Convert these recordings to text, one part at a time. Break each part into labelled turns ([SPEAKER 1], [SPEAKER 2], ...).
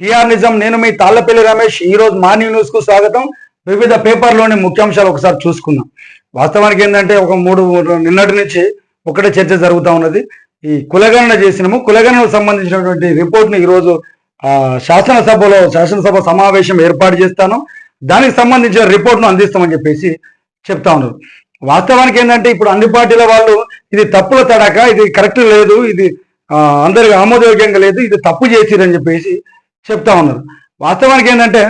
[SPEAKER 1] TR నిజం నేను మీ తాళ్ళపల్లి రమేష్. ఈ రోజు మార్నింగ్ న్యూస్కు స్వాగతం. వివిధ పేపర్లోని ముఖ్యాంశాలు ఒకసారి చూసుకుందాం. వాస్తవానికి ఏంటంటే ఒక మూడు నిన్నటి నుంచి ఒకటే చర్చ జరుగుతూ ఉన్నది. ఈ కులగణన చేసినాము. కులగణనకు సంబంధించినటువంటి రిపోర్ట్ని ఈరోజు శాసనసభలో శాసనసభ సమావేశం ఏర్పాటు చేస్తాను. దానికి సంబంధించిన రిపోర్ట్ను అందిస్తామని చెప్పేసి చెప్తా ఉన్నారు. వాస్తవానికి ఏంటంటే ఇప్పుడు అన్ని పార్టీల వాళ్ళు ఇది తప్పుల తడక ఇది కరెక్ట్ లేదు ఇది అందరికి ఆమోదయోగ్యంగా లేదు ఇది తప్పు చేసిరని చెప్పేసి చెప్తా ఉన్నారు. వాస్తవానికి ఏంటంటే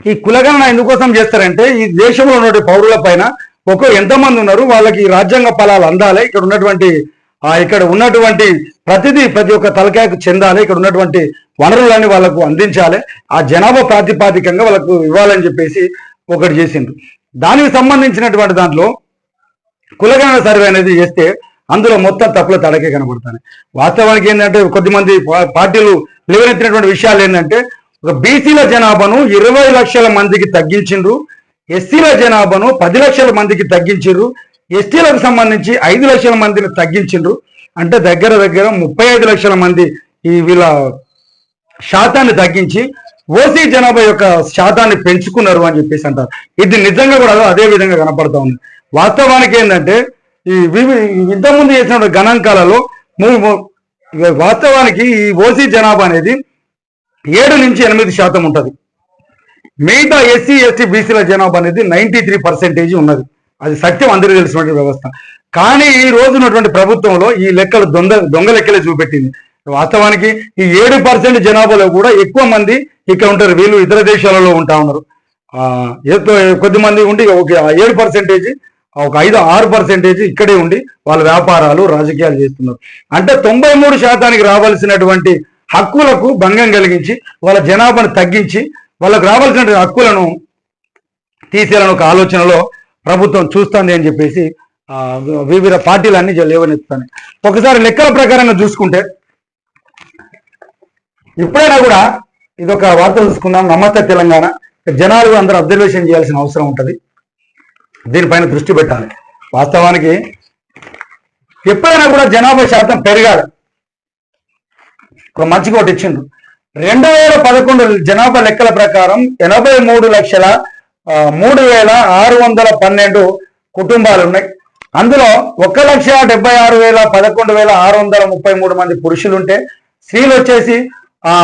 [SPEAKER 1] ఈ కులగణన ఎందుకోసం చేస్తారంటే ఈ దేశంలో ఉన్నటువంటి పౌరుల పైన ఒక ఎంతమంది ఉన్నారు వాళ్ళకి రాజ్యాంగ ఫలాలు అందాలి ఇక్కడ ఉన్నటువంటి ఇక్కడ ఉన్నటువంటి ప్రతిదీ ప్రతి ఒక్క తలకాయకు చెందాలి ఇక్కడ ఉన్నటువంటి వనరులన్నీ వాళ్ళకు అందించాలి ఆ జనాభా ప్రాతిపాదికంగా వాళ్ళకు ఇవ్వాలని చెప్పేసి ఒకటి చేసిండ్రు. దానికి సంబంధించినటువంటి దాంట్లో కులగణన సర్వే అనేది చేస్తే అందులో మొత్తం తప్పుల తడకే కనబడతాయి వాస్తవానికి ఏంటంటే కొద్దిమంది పార్టీలు లేవనెత్తినటువంటి విషయాలు ఏంటంటే ఒక బీసీల జనాభాను ఇరవై లక్షల మందికి తగ్గించిండ్రు ఎస్సీల జనాభాను పది లక్షల మందికి తగ్గించిండ్రు ఎస్టీలకు సంబంధించి ఐదు లక్షల మందిని తగ్గించిండ్రు. అంటే దగ్గర దగ్గర ముప్పై ఐదు లక్షల మంది ఈ వీళ్ళ శాతాన్ని తగ్గించి ఓసీ జనాభా యొక్క శాతాన్ని పెంచుకున్నారు అని చెప్పేసి అంటారు. ఇది నిజంగా కూడా అదే విధంగా కనపడతా ఉంది. వాస్తవానికి ఏంటంటే ఈ వివి ఇంతకుముందు చేసిన గణాంకాలలో వాస్తవానికి ఈ ఓసీ జనాభా అనేది ఏడు నుంచి ఎనిమిది శాతం ఉంటుంది. మిగతా ఎస్సీ ఎస్టీ బీసీల జనాభా అనేది నైన్టీ త్రీ పర్సెంటేజ్ ఉన్నది. అది సత్యం అందరికీ తెలిసినటువంటి వ్యవస్థ. కానీ ఈ రోజు ఉన్నటువంటి ప్రభుత్వంలో ఈ లెక్కలు దొంగ దొంగ లెక్కలే చూపెట్టింది. వాస్తవానికి ఈ ఏడు పర్సెంట్ జనాభాలో కూడా ఎక్కువ మంది ఇక్కడ ఉంటారు. వీళ్ళు ఇతర దేశాలలో ఉంటా ఉన్నారు. కొద్ది మంది ఉండి ఒక ఏడు పర్సెంటేజ్ ఒక ఐదు ఆరు పర్సెంటేజ్ ఇక్కడే ఉండి వాళ్ళ వ్యాపారాలు రాజకీయాలు చేస్తున్నారు. అంటే తొంభై మూడు శాతానికి రావాల్సినటువంటి హక్కులకు భంగం కలిగించి వాళ్ళ జనాభాను తగ్గించి వాళ్ళకు రావాల్సిన హక్కులను తీసేయాలని ఒక ఆలోచనలో ప్రభుత్వం చూస్తుంది అని చెప్పేసి వివిధ పార్టీలన్నీ లేవనెత్తుతాయి ఒకసారి లెక్కల ప్రకారంగా చూసుకుంటే ఇప్పుడైనా కూడా ఇదొక వార్త చూసుకుందాం. నమస్తే తెలంగాణ. జనాలు అందరూ అబ్జర్వేషన్ చేయాల్సిన అవసరం ఉంటుంది. దీనిపైన దృష్టి పెట్టాలి. వాస్తవానికి ఎప్పుడైనా కూడా జనాభా శాతం పెరగాలి. ఒక మంచి కోటి ఇచ్చిండ్రు రెండు వేల పదకొండు జనాభా లెక్కల ప్రకారం ఎనభై మూడు లక్షల మూడు వేల ఆరు వందల పన్నెండు కుటుంబాలు ఉన్నాయి. అందులో ఒక లక్ష డెబ్బై ఆరు వేల పదకొండు వేల ఆరు వందల ముప్పై మూడు మంది పురుషులు ఉంటే స్త్రీలు వచ్చేసి ఆ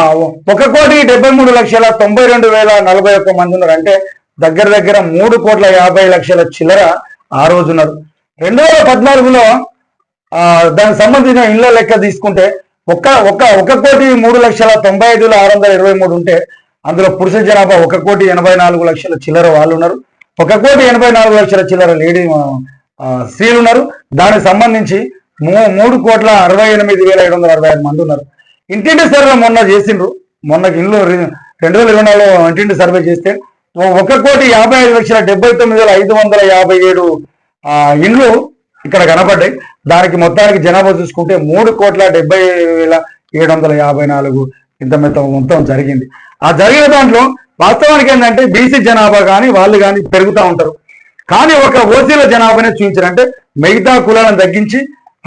[SPEAKER 1] ఒక కోటి డెబ్బై మూడు లక్షల తొంభై రెండు వేల నలభై ఒక్క మంది ఉన్నారు. అంటే దగ్గర దగ్గర మూడు కోట్ల యాభై లక్షల చిల్లర ఆ రోజు ఉన్నారు రెండు వేల పద్నాలుగులో దానికి సంబంధించిన ఇళ్ళ లెక్క తీసుకుంటే ఒక్క ఒక్క ఒక కోటి మూడు లక్షల తొంభై ఐదు వేల ఆరు వందల ఇరవై మూడు ఉంటే అందులో పురుష జనాభా ఒక కోటి ఎనభై నాలుగు లక్షల చిల్లర వాళ్ళు ఉన్నారు. ఒక కోటి ఎనభై నాలుగు లక్షల చిల్లర లేడీ స్త్రీలు ఉన్నారు. దానికి సంబంధించి మూ- మూడు కోట్ల అరవై ఎనిమిది వేల ఏడు వందల అరవై ఐదు మంది ఉన్నారు. ఇంటింటి సర్వే మొన్న చేసిండ్రు. మొన్న ఇల్లు రెండు వేల ఇరవై నాలుగులో ఇంటింటి సర్వే చేస్తే ఒక కోటి యాభై ఐదు లక్షల డెబ్బై తొమ్మిది వేల ఐదు వందల యాభై ఏడు ఇండ్లు ఇక్కడ కనపడ్డాయి. దానికి మొత్తానికి జనాభా చూసుకుంటే మూడు కోట్ల డెబ్బై వేల ఏడు వందల యాభై నాలుగు ఇంత మొత్తం మొత్తం జరిగింది. ఆ జరిగిన దాంట్లో వాస్తవానికి ఏంటంటే బీసీ జనాభా కానీ వాళ్ళు కానీ పెరుగుతూ ఉంటారు. కానీ ఒక ఓసీల జనాభానే చూపించారంటే మిగతా కులాలను తగ్గించి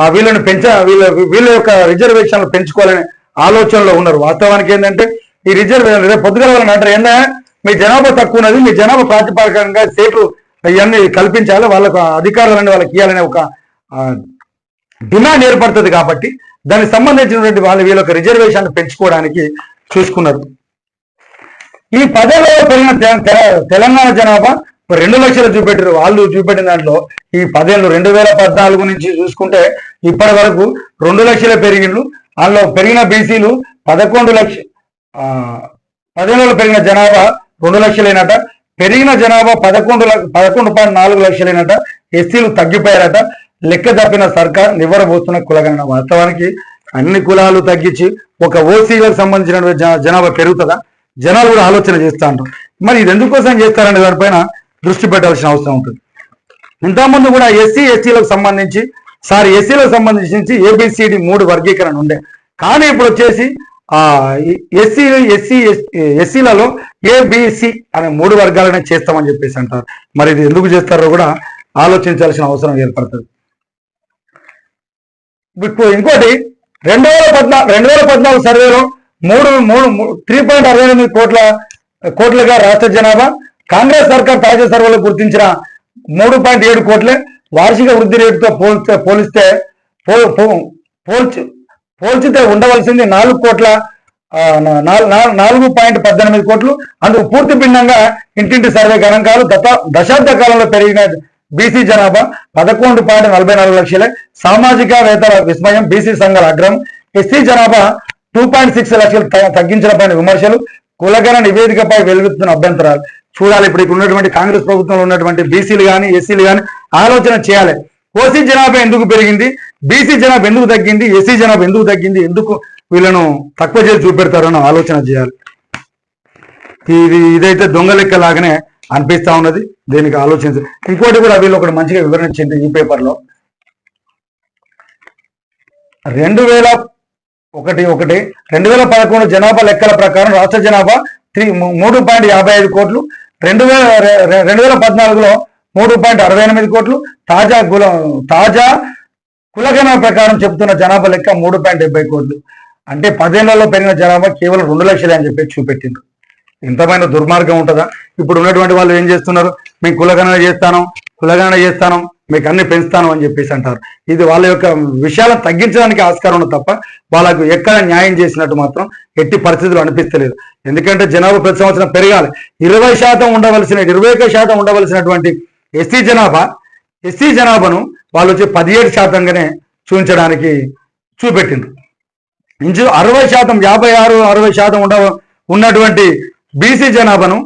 [SPEAKER 1] ఆ వీళ్ళని పెంచ వీళ్ళ వీళ్ళ యొక్క రిజర్వేషన్లు పెంచుకోవాలనే ఆలోచనలో ఉన్నారు. వాస్తవానికి ఏంటంటే ఈ రిజర్వేషన్ రేపు పొద్దుగల వాళ్ళని అంటారు ఏంటంటే మీ జనాభా తక్కువ ఉన్నది మీ జనాభా ప్రాతిపదికంగా సేపు ఇవన్నీ కల్పించాలి వాళ్ళకు అధికారాలన్నీ వాళ్ళకి ఇవ్వాలనే ఒక డిమాండ్ ఏర్పడుతుంది కాబట్టి దానికి సంబంధించినటువంటి వాళ్ళు వీళ్ళొక రిజర్వేషన్ పెంచుకోవడానికి చూసుకున్నారు. ఈ పదేళ్ళలో పెరిగిన తెలంగాణ జనాభా రెండు లక్షలు చూపెట్టారు. వాళ్ళు చూపెట్టిన దాంట్లో ఈ పదేళ్ళు రెండు వేల పద్నాలుగు నుంచి చూసుకుంటే ఇప్పటి వరకు రెండు లక్షలే పెరిగిండ్రు. అందులో పెరిగిన బీసీలు పదకొండు లక్ష పదేళ్ళలో పెరిగిన జనాభా రెండు లక్షలేనట. పెరిగిన జనాభా పదకొండు పదకొండు పాయింట్ నాలుగు లక్షలేనట. ఎస్సీలు తగ్గిపోయారట. లెక్క తప్పిన సర్కార్ నివ్వరబోతున్న కులగణన వాస్తవానికి అన్ని కులాలు తగ్గించి ఒక ఓసీలకు సంబంధించిన జనాభా పెరుగుతుందా? జనాలు కూడా ఆలోచన చేస్తా ఉంటారు మరి ఇది ఎందుకోసం చేస్తారనే దానిపైన దృష్టి పెట్టాల్సిన అవసరం ఉంటుంది. ఇంతకుముందు కూడా ఎస్సీ ఎస్టీలకు సంబంధించి సారీ ఎస్సీలకు సంబంధించి ఏబిసిడి మూడు వర్గీకరణ ఉండే. కానీ ఇప్పుడు వచ్చేసి ఎస్సీ ఎస్సీ ఎస్సీలలో ఏబిసి అనే మూడు వర్గాలనే చేస్తామని చెప్పేసి అంటారు. మరి ఇది ఎందుకు చేస్తారో కూడా ఆలోచించాల్సిన అవసరం ఏర్పడుతుంది. ఇప్పుడు ఇంకోటి రెండు వేల పద్నాలుగు రెండు వేల పద్నాలుగు సర్వేలో మూడు మూడు త్రీ పాయింట్ అరవై ఎనిమిది కోట్ల కోట్లుగా రాష్ట్ర జనాభా కాంగ్రెస్ సర్కార్ తాజా సర్వేలో గుర్తించిన మూడు పాయింట్ ఏడు కోట్లే వార్షిక వృద్ధి రేటుతో పోల్స్తే పోలిస్తే పో- పో- పోల్చి పోల్చితే ఉండవలసింది నాలుగు కోట్ల నాలుగు నాలుగు- నాలుగు పాయింట్ పద్దెనిమిది కోట్లు. అందుకు పూర్తి భిన్నంగా ఇంటింటి సర్వే గణాంకాలు గత దశాబ్ద కాలంలో పెరిగిన బీసీ జనాభా పదకొండు పాయింట్ నలభై నాలుగు లక్షలే. సామాజిక వేతల విస్మయం బీసీ సంఘాల అగ్రహం ఎస్సీ జనాభా టూ పాయింట్ సిక్స్ లక్షలు త- విమర్శలు. కులగణ నివేదికపై వెలుగుతున్న అభ్యంతరాలు. చూడాలి ఇప్పుడు ఇక్కడ ఉన్నటువంటి కాంగ్రెస్ ప్రభుత్వంలో ఉన్నటువంటి బీసీలు కానీ ఎస్సీలు కానీ ఆలోచన చేయాలి. ఓసీ జనాభా ఎందుకు పెరిగింది? బీసీ జనాభా ఎందుకు తగ్గింది? ఎస్సీ జనాభా ఎందుకు తగ్గింది? ఎందుకు వీళ్ళను తక్కువ చేసి చూపెడతారని ఆలోచన చేయాలి. ఇది ఇదైతే దొంగ లెక్క లాగానే అనిపిస్తా ఉన్నది. దీనికి ఆలోచించ ఇంకోటి కూడా వీళ్ళు ఒకటి మంచిగా వివరించింది ఈ పేపర్లో. రెండు వేల ఒకటి ఒకటి రెండు వేల పదకొండు జనాభా లెక్కల ప్రకారం రాష్ట్ర జనాభా త్రీ మూడు పాయింట్ యాభై ఐదు కోట్లు. రెండు వేల రెండు వేల పద్నాలుగులో మూడు పాయింట్ అరవై ఎనిమిది కోట్లు. తాజా కుల తాజా కులగణన ప్రకారం చెబుతున్న జనాభా లెక్క మూడు పాయింట్ డెబ్బై కోట్లు. అంటే పదేళ్ళలో పెరిగిన జనాభా కేవలం రెండు లక్షలే అని చెప్పి చూపెట్టింది ఇంతమైన దుర్మార్గం ఉంటుందా? ఇప్పుడు ఉన్నటువంటి వాళ్ళు ఏం చేస్తున్నారు? మేము కులగణన చేస్తాను కులగణన చేస్తాను మీకు అన్ని పెంచుతాను అని చెప్పేసి అంటారు. ఇది వాళ్ళ యొక్క విషయాలను తగ్గించడానికి ఆస్కారం ఉంది తప్ప వాళ్ళకు ఎక్కడ న్యాయం చేసినట్టు మాత్రం ఎట్టి పరిస్థితులు అనిపిస్తలేదు. ఎందుకంటే జనాభా ప్రతి సంవత్సరం పెరగాలి. ఇరవై శాతం ఉండవలసిన ఇరవై ఒక్క శాతం ఉండవలసినటువంటి ఎస్టీ జనాభా ఎస్సీ జనాభాను వాళ్ళు వచ్చి పదిహేడు శాతంగానే చూపించడానికి చూపెట్టిండ్రు. ఇంచు అరవై శాతం యాభై ఆరు అరవై శాతం ఉండ ఉన్నటువంటి బీసీ జనాభాను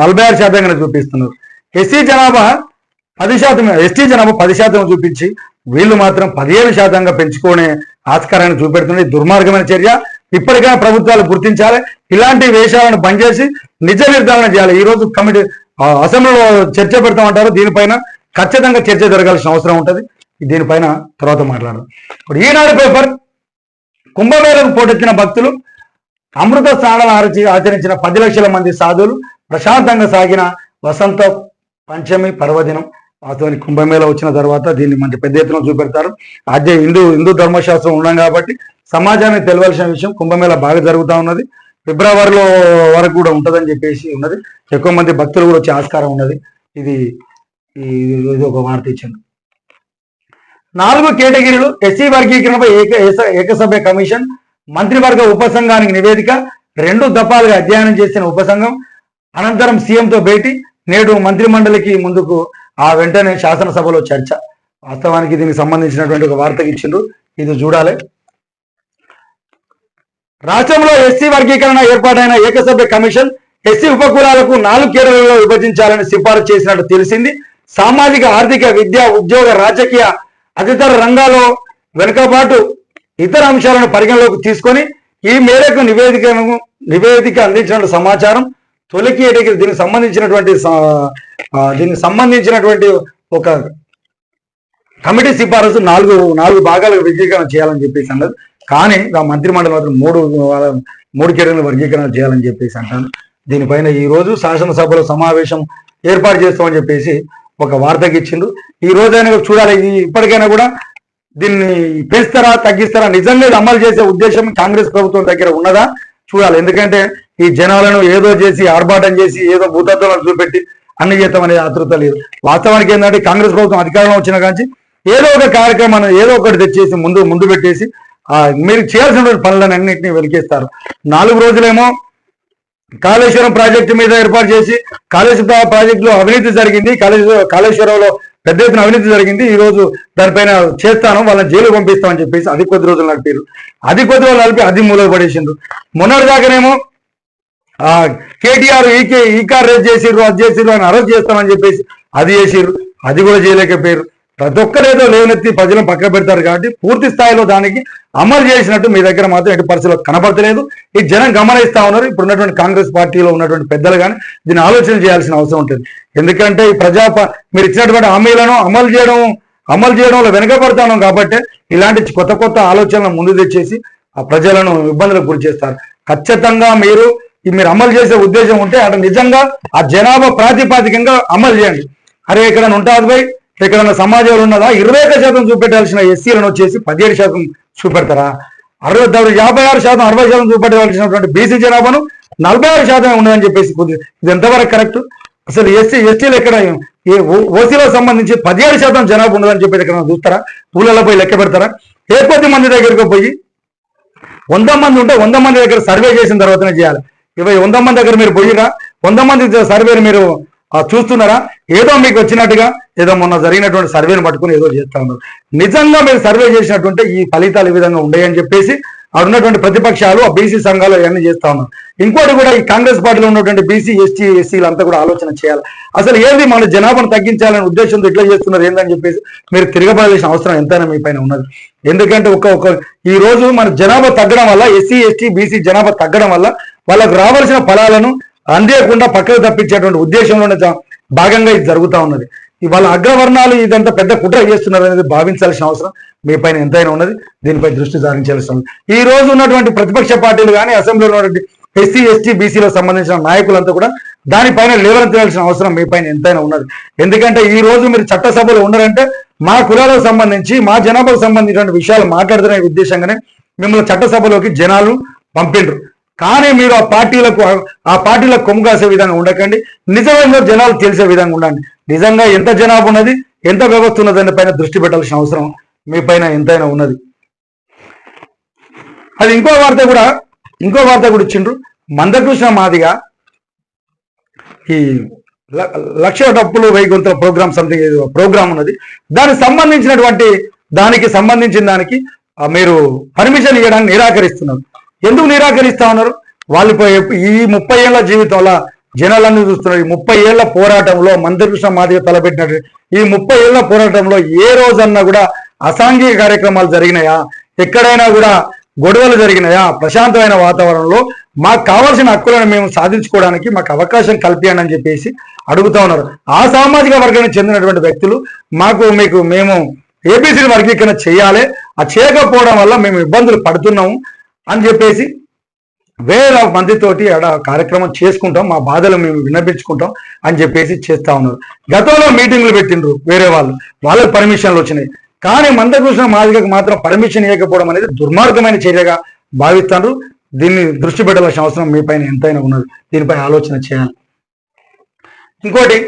[SPEAKER 1] నలభై ఆరు శాతంగానే చూపిస్తున్నారు. ఎస్సీ జనాభా పది శాతం ఎస్టీ జనాభా పది శాతం చూపించి వీళ్ళు మాత్రం పదిహేడు శాతంగా పెంచుకునే ఆస్కారాన్ని చూపెడుతుంది. దుర్మార్గమైన చర్య. ఇప్పటికైనా ప్రభుత్వాలు గుర్తించాలి. ఇలాంటి వేషాలను బంద్ చేసి నిజ నిర్ధారణ చేయాలి. ఈ రోజు కమిటీ అసెంబ్లీలో చర్చ పెడతామంటారు. దీనిపైన ఖచ్చితంగా చర్చ జరగాల్సిన అవసరం ఉంటుంది. దీనిపైన తర్వాత మాట్లాడదాం. ఇప్పుడు ఈనాడు పేపర్ కుంభమేళకు పోటెత్తిన భక్తులు అమృత స్నానాలు ఆచరించిన పది లక్షల మంది సాధువులు ప్రశాంతంగా సాగిన వసంత పంచమి పర్వదినం. వాస్తవానికి కుంభమేళ వచ్చిన తర్వాత దీన్ని మంచి పెద్ద ఎత్తున చూపెడతారు. అదే హిందూ హిందూ ధర్మశాస్త్రం ఉన్నాం కాబట్టి సమాజానికి తెలియాల్సిన విషయం కుంభమేళ బాగా జరుగుతూ ఉన్నది. ఫిబ్రవరిలో వరకు కూడా ఉంటుందని చెప్పేసి ఉన్నది. ఎక్కువ మంది భక్తులు కూడా వచ్చే ఆస్కారం ఉన్నది. ఇది ఇది ఒక వార్త ఇచ్చింది. నాలుగు కేటగిరీలు ఎస్సీ వర్గీకరణపై ఏక ఏస- ఏకసభ్య కమిషన్ మంత్రివర్గ ఉపసంఘానికి నివేదిక రెండు దఫాలుగా అధ్యయనం చేసిన ఉపసంఘం అనంతరం సీఎంతో భేటీ నేడు మంత్రిమండలికి ముందుకు ఆ వెంటనే శాసనసభలో చర్చ. వాస్తవానికి దీనికి సంబంధించినటువంటి ఒక వార్త ఇచ్చిండ్రు. ఇది చూడాలి. రాష్ట్రంలో ఎస్సీ వర్గీకరణ ఏర్పాటైన ఏకసభ్య కమిషన్ ఎస్సీ ఉపకులాలకు నాలుగు కేరళలో విభజించాలని సిఫారసు చేసినట్టు తెలిసింది. సామాజిక ఆర్థిక విద్య ఉద్యోగ రాజకీయ తదితర రంగాల్లో వెనుకబాటు ఇతర అంశాలను పరిగణలోకి తీసుకొని ఈ మేరకు నివేదికను నివేదిక అందించిన సమాచారం తొలికి దీనికి సంబంధించినటువంటి దీనికి సంబంధించినటువంటి ఒక కమిటీ సిఫారసు నాలుగు నాలుగు భాగాలకు వర్గీకరణ చేయాలని చెప్పేసి అన్నది కానీ ఆ మంత్రిమండలి మాత్రం మూడు మూడు చర్యలు వర్గీకరణ చేయాలని చెప్పేసి అంటాను దీనిపైన ఈ రోజు శాసనసభలో సమావేశం ఏర్పాటు చేస్తామని చెప్పేసి ఒక వార్తకి ఇచ్చిండు ఈ రోజైనా చూడాలి. ఇప్పటికైనా కూడా దీన్ని పెంచుతారా తగ్గిస్తారా నిజంగా ఇది అమలు చేసే ఉద్దేశం కాంగ్రెస్ ప్రభుత్వం దగ్గర ఉన్నదా? చూడాలి. ఎందుకంటే ఈ జనాలను ఏదో చేసి ఆర్భాటం చేసి ఏదో భూతత్వాలను చూపెట్టి అన్ని చేద్దాం ఆతృత లేదు. వాస్తవానికి ఏంటంటే కాంగ్రెస్ ప్రభుత్వం అధికారంలో వచ్చిన కానీ ఏదో ఒక కార్యక్రమాన్ని ఏదో ఒకటి తెచ్చేసి ముందు ముందు పెట్టేసి మీరు చేయాల్సిన పనులను అన్నింటినీ వెలికేస్తారు. నాలుగు రోజులేమో కాళేశ్వరం ప్రాజెక్టు మీద ఏర్పాటు చేసి కాళేశ్వరం ప్రాజెక్టులో అవినీతి జరిగింది కాళేశ్వర కాళేశ్వరంలో పెద్ద ఎత్తున అవినీతి జరిగింది ఈ రోజు దానిపైన చేస్తాను వాళ్ళని జైలు పంపిస్తామని చెప్పేసి అది కొద్ది రోజులు నడిపారు అది కొద్ది రోజులు నడిపి అది మూల పడేసిండ్రు. మొన్నటి దాకానేమో ఆ కేటీఆర్ ఈకే ఈ కార్ రేస్ చేసిర్రు అది చేసిర్రు అని అరెస్ట్ చేస్తామని చెప్పేసి అది చేసిర్రు. అది కూడా చేయలేకపోయారు ప్రతి ఒక్కరేదో లేవనెత్తి ప్రజలను పక్క పెడతారు కాబట్టి పూర్తి స్థాయిలో దానికి అమలు చేసినట్టు మీ దగ్గర మాత్రం ఎటు పరిస్థితుల్లో కనపడతలేదు. ఈ జనం గమనిస్తా ఉన్నారు. ఇప్పుడు ఉన్నటువంటి కాంగ్రెస్ పార్టీలో ఉన్నటువంటి పెద్దలు కానీ దీన్ని ఆలోచన చేయాల్సిన అవసరం ఉంటుంది. ఎందుకంటే ఈ ప్రజా మీరు ఇచ్చినటువంటి హామీలను అమలు చేయడం అమలు చేయడంలో వెనకబడతాను కాబట్టి ఇలాంటి కొత్త కొత్త ఆలోచనలను ముందు తెచ్చేసి ఆ ప్రజలను ఇబ్బందులకు గురి చేస్తారు. ఖచ్చితంగా మీరు మీరు అమలు చేసే ఉద్దేశం ఉంటే అక్కడ నిజంగా ఆ జనాభా ప్రాతిపాదికంగా అమలు చేయండి. అరే ఇక్కడ ఉంటుంది బై ఎక్కడన్నా సమాజంలో ఉన్నదా? ఇరవై ఒక్క శాతం చూపెట్టాల్సిన ఎస్సీలను వచ్చేసి పదిహేడు శాతం చూపెడతారా? అరవై యాభై ఆరు శాతం అరవై శాతం చూపెట్టాల్సినటువంటి బీసీ జనాభాను నలభై ఆరు శాతమే ఉన్నదని చెప్పేసి కొద్ది ఇది ఎంతవరకు కరెక్ట్? అసలు ఎస్సీ ఎస్టీలు ఎక్కడ ఏ సంబంధించి పదిహేడు శాతం జనాభా ఉండదని చెప్పేసి ఎక్కడ చూస్తారా? ఊళ్ళలో పోయి లెక్క పెడతారా? ఏ కొద్ది మంది దగ్గరికి పోయి వంద మంది ఉంటే వంద మంది దగ్గర సర్వే చేసిన తర్వాతనే చేయాలి. ఇవి వంద మంది దగ్గర మీరు పోయిరా? వంద మంది సర్వేని మీరు చూస్తున్నారా? ఏదో మీకు వచ్చినట్టుగా ఏదో మొన్న జరిగినటువంటి సర్వేను పట్టుకుని ఏదో చేస్తా ఉన్నారు. నిజంగా మీరు సర్వే చేసినట్టుంటే ఈ ఫలితాలు ఈ విధంగా ఉండేయని చెప్పేసి అక్కడ ఉన్నటువంటి ప్రతిపక్షాలు ఆ బీసీ సంఘాలు ఇవన్నీ చేస్తా ఉన్నారు. ఇంకోటి కూడా ఈ కాంగ్రెస్ పార్టీలో ఉన్నటువంటి బీసీ ఎస్టీ ఎస్సీలు అంతా కూడా ఆలోచన చేయాలి. అసలు ఏంది మన జనాభాను తగ్గించాలనే ఉద్దేశంతో ఇట్లా చేస్తున్నారు ఏందని చెప్పేసి మీరు తిరగబడాల్సిన అవసరం ఎంతైనా మీ పైన ఉన్నది. ఎందుకంటే ఒక ఒక ఈ రోజు మన జనాభా తగ్గడం వల్ల ఎస్సీ ఎస్టీ బీసీ జనాభా తగ్గడం వల్ల వాళ్ళకు రావాల్సిన ఫలాలను అందేయకుండా పక్కకు తప్పించేటువంటి ఉద్దేశంలోనే భాగంగా ఇది జరుగుతూ ఉన్నది. ఇవాళ అగ్రవర్ణాలు ఇదంతా పెద్ద కుట్ర చేస్తున్నారు అనేది భావించాల్సిన అవసరం మీ పైన ఎంతైనా ఉన్నది. దీనిపై దృష్టి సారించాల్సిన ఈ రోజు ఉన్నటువంటి ప్రతిపక్ష పార్టీలు కానీ అసెంబ్లీలో ఉన్నటువంటి ఎస్సీ ఎస్టీ బీసీలో సంబంధించిన నాయకులంతా కూడా దానిపైన లేవనెత్తాల్సిన అవసరం మీ పైన ఎంతైనా ఉన్నది. ఎందుకంటే ఈ రోజు మీరు చట్టసభలో ఉన్నారంటే మా కులాలకు సంబంధించి మా జనాభాకు సంబంధించిన విషయాలు మాట్లాడుతున్న ఉద్దేశంగానే మిమ్మల్ని చట్టసభలోకి జనాలు పంపిండ్రు. కానీ మీరు ఆ పార్టీలకు ఆ పార్టీలకు కొమ్ము కాసే విధంగా ఉండకండి. నిజంగా జనాలు తెలిసే విధంగా ఉండండి. నిజంగా ఎంత జనాభా ఉన్నది ఎంత వ్యవస్థ ఉన్నది దాని పైన దృష్టి పెట్టాల్సిన అవసరం మీ పైన ఎంతైనా ఉన్నది. అది ఇంకో వార్త కూడా ఇంకో వార్త కూడా ఇచ్చిండ్రు. మందకృష్ణ మాదిగా ఈ ల- లక్ష డప్పులు వైకుంఠ ప్రోగ్రామ్ సంథింగ్ ప్రోగ్రామ్ ఉన్నది. దానికి సంబంధించినటువంటి దానికి సంబంధించిన దానికి మీరు పర్మిషన్ ఇవ్వడానికి నిరాకరిస్తున్నారు. ఎందుకు నిరాకరిస్తా ఉన్నారు? వాళ్ళు ఈ ముప్పై ఏళ్ళ జీవితంలో జనాలన్నీ చూస్తున్నారు. ఈ ముప్పై ఏళ్ళ పోరాటంలో మంత్రికృష్ణ మాదిగ తలపెట్టినట్టు. ఈ ముప్పై ఏళ్ళ పోరాటంలో ఏ రోజన్నా కూడా అసాంఘిక కార్యక్రమాలు జరిగినాయా? ఎక్కడైనా కూడా గొడవలు జరిగినాయా? ప్రశాంతమైన వాతావరణంలో మాకు కావాల్సిన హక్కులను మేము సాధించుకోవడానికి మాకు అవకాశం కల్పించండి అని చెప్పేసి అడుగుతా ఉన్నారు. ఆ సామాజిక వర్గానికి చెందినటువంటి వ్యక్తులు మాకు మీకు మేము ఏబీసీ వర్గీకరణ చేయాలి. ఆ చేయకపోవడం వల్ల మేము ఇబ్బందులు పడుతున్నాము. అని చెప్పేసి వేల మందితోటి ఆడ కార్యక్రమం చేసుకుంటాం. మా బాధలు మేము విన్నపించుకుంటాం అని చెప్పేసి చేస్తా ఉన్నారు. గతంలో మీటింగ్లు పెట్టిండ్రు వేరే వాళ్ళు. వాళ్ళకి పర్మిషన్లు వచ్చినాయి. కానీ మందకృష్ణ మాదిగకు మాత్రం పర్మిషన్ ఇవ్వకపోవడం అనేది దుర్మార్గమైన చర్యగా భావిస్తాను దీన్ని దృష్టి పెట్టాల్సిన అవసరం మీ పైన ఎంతైనా ఉన్నది. దీనిపై ఆలోచన చేయాలి. ఇంకోటి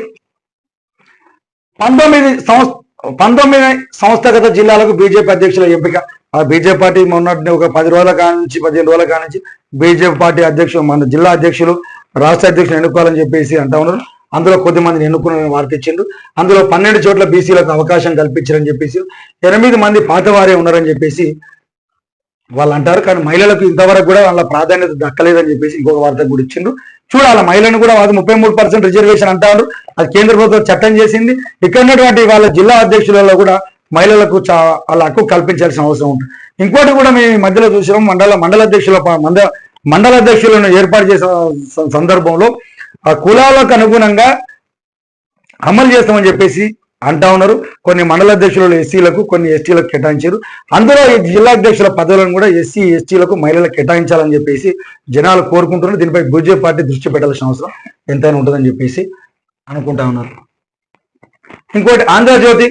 [SPEAKER 1] పంతొమ్మిది సంస్థ పంతొమ్మిది సంస్థాగత జిల్లాలకు బీజేపీ అధ్యక్షుల ఎంపిక ఆ బీజేపీ పార్టీ మొన్నటి ఒక పది రోజుల కానించి పదిహేను రోజుల కానించి బీజేపీ పార్టీ అధ్యక్షులు మన జిల్లా అధ్యక్షులు రాష్ట్ర అధ్యక్షులు ఎన్నుకోవాలని చెప్పేసి అంటా ఉన్నారు. అందులో కొద్ది మందిని ఎన్నుకున్న వార్త ఇచ్చిండు అందులో పన్నెండు చోట్ల బీసీలకు అవకాశం కల్పించారని చెప్పేసి ఎనిమిది మంది పాతవారే ఉన్నారని చెప్పేసి వాళ్ళు అంటారు. కానీ మహిళలకు ఇంతవరకు కూడా వాళ్ళ ప్రాధాన్యత దక్కలేదని చెప్పేసి ఇంకొక వార్త కూడా ఇచ్చిండ్రు. చూడాలి మహిళను కూడా వాళ్ళు ముప్పై మూడు పర్సెంట్ రిజర్వేషన్ అంటారు అది కేంద్ర ప్రభుత్వం చట్టం చేసింది. ఇక్కడ ఉన్నటువంటి వాళ్ళ జిల్లా అధ్యక్షులలో కూడా మహిళలకు చా వాళ్ళ హక్కు కల్పించాల్సిన అవసరం ఉంటుంది. ఇంకోటి కూడా మేము ఈ మధ్యలో చూసినాం మండల మండల అధ్యక్షుల మండ మండల అధ్యక్షులను ఏర్పాటు చేసిన సందర్భంలో ఆ కులాలకు అనుగుణంగా అమలు చేస్తామని చెప్పేసి అంటా ఉన్నారు. కొన్ని మండల అధ్యక్షులు ఎస్సీలకు కొన్ని ఎస్టీలకు కేటాయించారు. అందులో ఈ జిల్లా అధ్యక్షుల పదవులను కూడా ఎస్సీ ఎస్టీలకు మహిళలకు కేటాయించాలని చెప్పేసి జనాలు కోరుకుంటున్నారు. దీనిపై బీజేపీ పార్టీ దృష్టి పెట్టాల్సిన అవసరం ఎంతైనా ఉంటుందని చెప్పేసి అనుకుంటా ఉన్నారు. ఇంకోటి ఆంధ్రజ్యోతి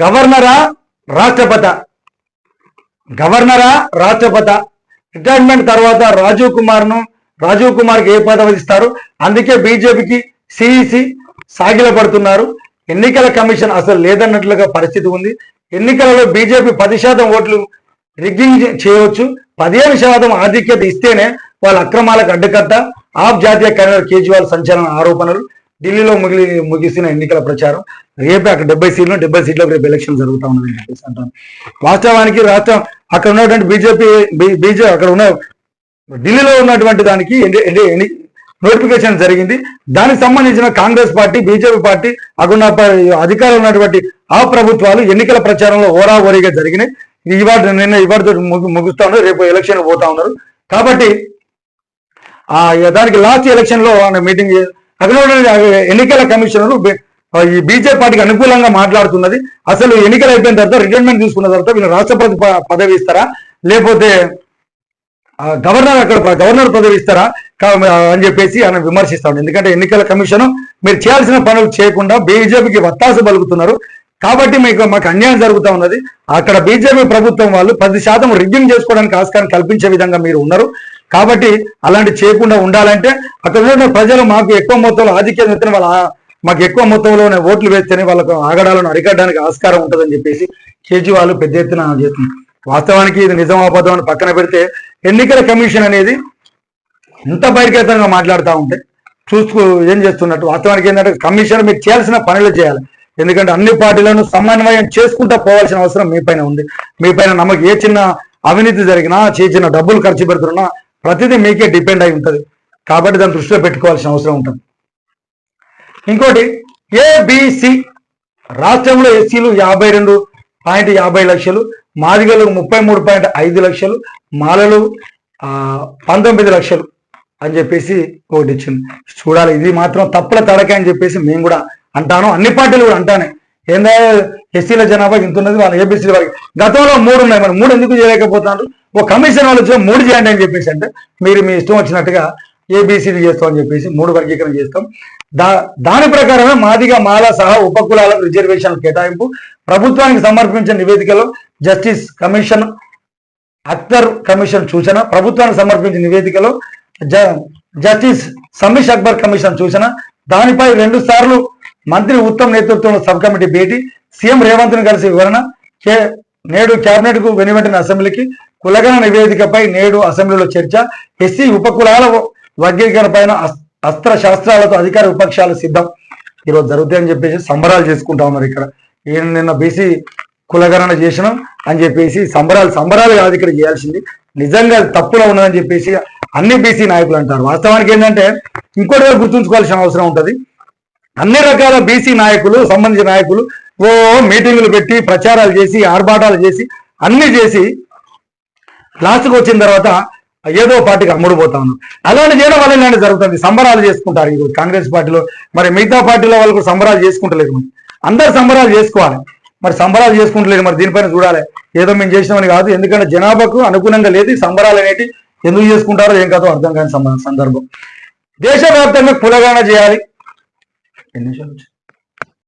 [SPEAKER 1] గవర్నరా రాష్ట్రపత. గవర్నరా రాష్ట్రపత. రిటైర్మెంట్ తర్వాత రాజీవ్ కుమార్ను రాజీవ్ కుమార్కి ఏ పదవి ఇస్తారు? అందుకే బీజేపీకి సిఈసి సాగిల పడుతున్నారు ఎన్నికల కమిషన్ అసలు లేదన్నట్లుగా పరిస్థితి ఉంది. ఎన్నికలలో బీజేపీ పది శాతం ఓట్లు రిగ్గింగ్ చేయవచ్చు. పదిహేను శాతం ఆధిక్యత ఇస్తేనే వాళ్ళ అక్రమాలకు అడ్డుకట్ట. ఆప్ జాతీయ కన్వీనర్ కేజ్రీవాల్ సంచలన ఆరోపణలు. ఢిల్లీలో ముగిలి ముగిసిన ఎన్నికల ప్రచారం రేపే అక్కడ డెబ్బై సీట్లు డెబ్బై సీట్లకు రేపు ఎలక్షన్ జరుగుతా ఉన్నది చెప్పేసి అంటాను వాస్తవానికి రాష్ట్రం అక్కడ ఉన్నటువంటి బీజేపీ బీజే అక్కడ ఉన్న ఢిల్లీలో ఉన్నటువంటి దానికి నోటిఫికేషన్ జరిగింది. దానికి సంబంధించిన కాంగ్రెస్ పార్టీ బీజేపీ పార్టీ అక్కడ అధికారం ఉన్నటువంటి ఆ ప్రభుత్వాలు ఎన్నికల ప్రచారంలో ఓరాఓరిగా జరిగినాయి. ఇవాటి నిన్న ఇవాటితో ముగి ముగుస్తా ఉన్నారు. రేపు ఎలక్షన్ పోతా ఉన్నారు. కాబట్టి ఆ దానికి లాస్ట్ ఎలక్షన్లో మీటింగ్ తగిన ఎన్నికల కమిషనర్ ఈ బీజేపీ పార్టీకి అనుకూలంగా మాట్లాడుతున్నది. అసలు ఎన్నికలు అయిపోయిన తర్వాత రిటైర్మెంట్ తీసుకున్న తర్వాత వీళ్ళు రాష్ట్రపతి పదవి ఇస్తారా? లేకపోతే గవర్నర్ అక్కడ గవర్నర్ పదవి ఇస్తారా? అని చెప్పేసి ఆయన విమర్శిస్తాడు ఎందుకంటే ఎన్నికల కమిషన్ మీరు చేయాల్సిన పనులు చేయకుండా బీజేపీకి వత్తాస పలుకుతున్నారు. కాబట్టి మీకు మాకు అన్యాయం జరుగుతూ ఉన్నది. అక్కడ బీజేపీ ప్రభుత్వం వాళ్ళు పది శాతం రిగ్గింగ్ చేసుకోవడానికి ఆస్కారం కల్పించే విధంగా మీరు ఉన్నారు. కాబట్టి అలాంటి చేయకుండా ఉండాలంటే అక్కడ ఉన్న ప్రజలు మాకు ఎక్కువ మొత్తంలో ఆధిక్యత ఇస్తేనే వాళ్ళ మాకు ఎక్కువ మొత్తంలోనే ఓట్లు వేస్తేనే వాళ్ళకు ఆగడాలను అరికట్టడానికి ఆస్కారం ఉంటుందని చెప్పేసి కేజ్రీవాల్ పెద్ద ఎత్తున చేస్తున్నారు. వాస్తవానికి ఇది నిజం అబద్ధం అని పక్కన పెడితే ఎన్నికల కమిషన్ అనేది ఇంత బహిర్గతంగా మాట్లాడుతూ ఉంటే చూసుకో ఏం చేస్తున్నట్టు? వాస్తవానికి ఏంటంటే కమిషన్ మీరు చేయాల్సిన పనులు చేయాలి. ఎందుకంటే అన్ని పార్టీలను సమన్వయం చేసుకుంటూ పోవాల్సిన అవసరం మీ పైన ఉంది. మీ పైన నమ్మకం ఏ చిన్న అవినీతి జరిగినా చే చిన్న డబ్బులు ఖర్చు పెడుతున్నా ప్రతిదీ మీకే డిపెండ్ అయి ఉంటుంది. కాబట్టి దాన్ని దృష్టిలో పెట్టుకోవాల్సిన అవసరం ఉంటుంది. ఇంకోటి ఏబిసి రాష్ట్రంలో ఎస్సీలు యాభై రెండు పాయింట్ యాభై లక్షలు మాదిగలు ముప్పై మూడు పాయింట్ ఐదు లక్షలు మాలలు ఆ, పంతొమ్మిది లక్షలు అని చెప్పేసి ఒకటి ఇచ్చింది చూడాలి ఇది మాత్రం తప్పుల తడక అని చెప్పేసి మేము కూడా అంటాను. అన్ని పార్టీలు కూడా అంటానే. ఏందా ఎస్సీల జనాభా ఇంత ఉన్నది వాళ్ళ ఏబిసి వాళ్ళకి. గతంలో మూడు ఉన్నాయి మరి మూడు ఎందుకు చేయలేకపోతున్నారు? ఒక కమిషన్ వాళ్ళు మూడు చేయండి అని చెప్పేసి అంటే మీరు మీ ఇష్టం వచ్చినట్టుగా ఏబిసిడి చేస్తామని చెప్పేసి మూడు వర్గీకరణ చేస్తాం. దా దాని ప్రకారమే మాదిగా మాల సహా ఉపకులాలకు రిజర్వేషన్ కేటాయింపు ప్రభుత్వానికి సమర్పించిన నివేదికలో జస్టిస్ కమిషన్ అక్బర్ కమిషన్ సూచన ప్రభుత్వానికి సమర్పించిన నివేదికలో జ- జస్టిస్ సమీష్ అక్బర్ కమిషన్ సూచన దానిపై రెండు సార్లు మంత్రి ఉత్తమ్ నేతృత్వంలో సబ్ కమిటీ భేటీ సీఎం రేవంత్ను కలిసి వివరణ కే నేడు కేబినెట్కు వెనువెంటనే అసెంబ్లీకి కులగణ నివేదికపై నేడు అసెంబ్లీలో చర్చ. ఎస్సీ ఉపకులాల వర్గీకరణ పైన అస్త్ర శాస్త్రాలతో అధికార విపక్షాలు సిద్ధం. ఈరోజు జరుగుతాయని చెప్పేసి సంబరాలు చేసుకుంటా ఉన్నారు ఇక్కడ. ఈయన నిన్న బీసీ కులగణన చేసినాం అని చెప్పేసి సంబరాలు సంబరాలు కాదు ఇక్కడ చేయాల్సింది. నిజంగా తప్పులో ఉన్నదని చెప్పేసి అన్ని బీసీ నాయకులు అంటారు. వాస్తవానికి ఏంటంటే ఇంకోటి గుర్తుంచుకోవాల్సిన అవసరం ఉంటుంది. అన్ని రకాల బీసీ నాయకులు సంబంధించిన నాయకులు ఓ మీటింగులు పెట్టి ప్రచారాలు చేసి ఆర్భాటాలు చేసి అన్ని చేసి లాస్ట్కి వచ్చిన తర్వాత ఏదో పార్టీకి అమ్ముడు పోతా ఉన్నారు అలాంటి చేయడం వల్ల ఇలాంటి జరుగుతుంది. సంబరాలు చేసుకుంటారు ఇది కాంగ్రెస్ పార్టీలో. మరి మిగతా పార్టీలో వాళ్ళు కూడా సంబరాలు చేసుకుంటలేదు మరి. అందరు సంబరాలు చేసుకోవాలి. మరి సంబరాలు చేసుకుంటలేదు మరి దీనిపైన చూడాలి. ఏదో మేము చేసినామని కాదు. ఎందుకంటే జనాభాకు అనుగుణంగా లేదు. సంబరాలు అనేటి ఎందుకు చేసుకుంటారో ఏం కాదో అర్థం కాని సందర్భం. దేశవ్యాప్తంగా పులగాన చేయాలి. ఎన్ని నిమిషాలు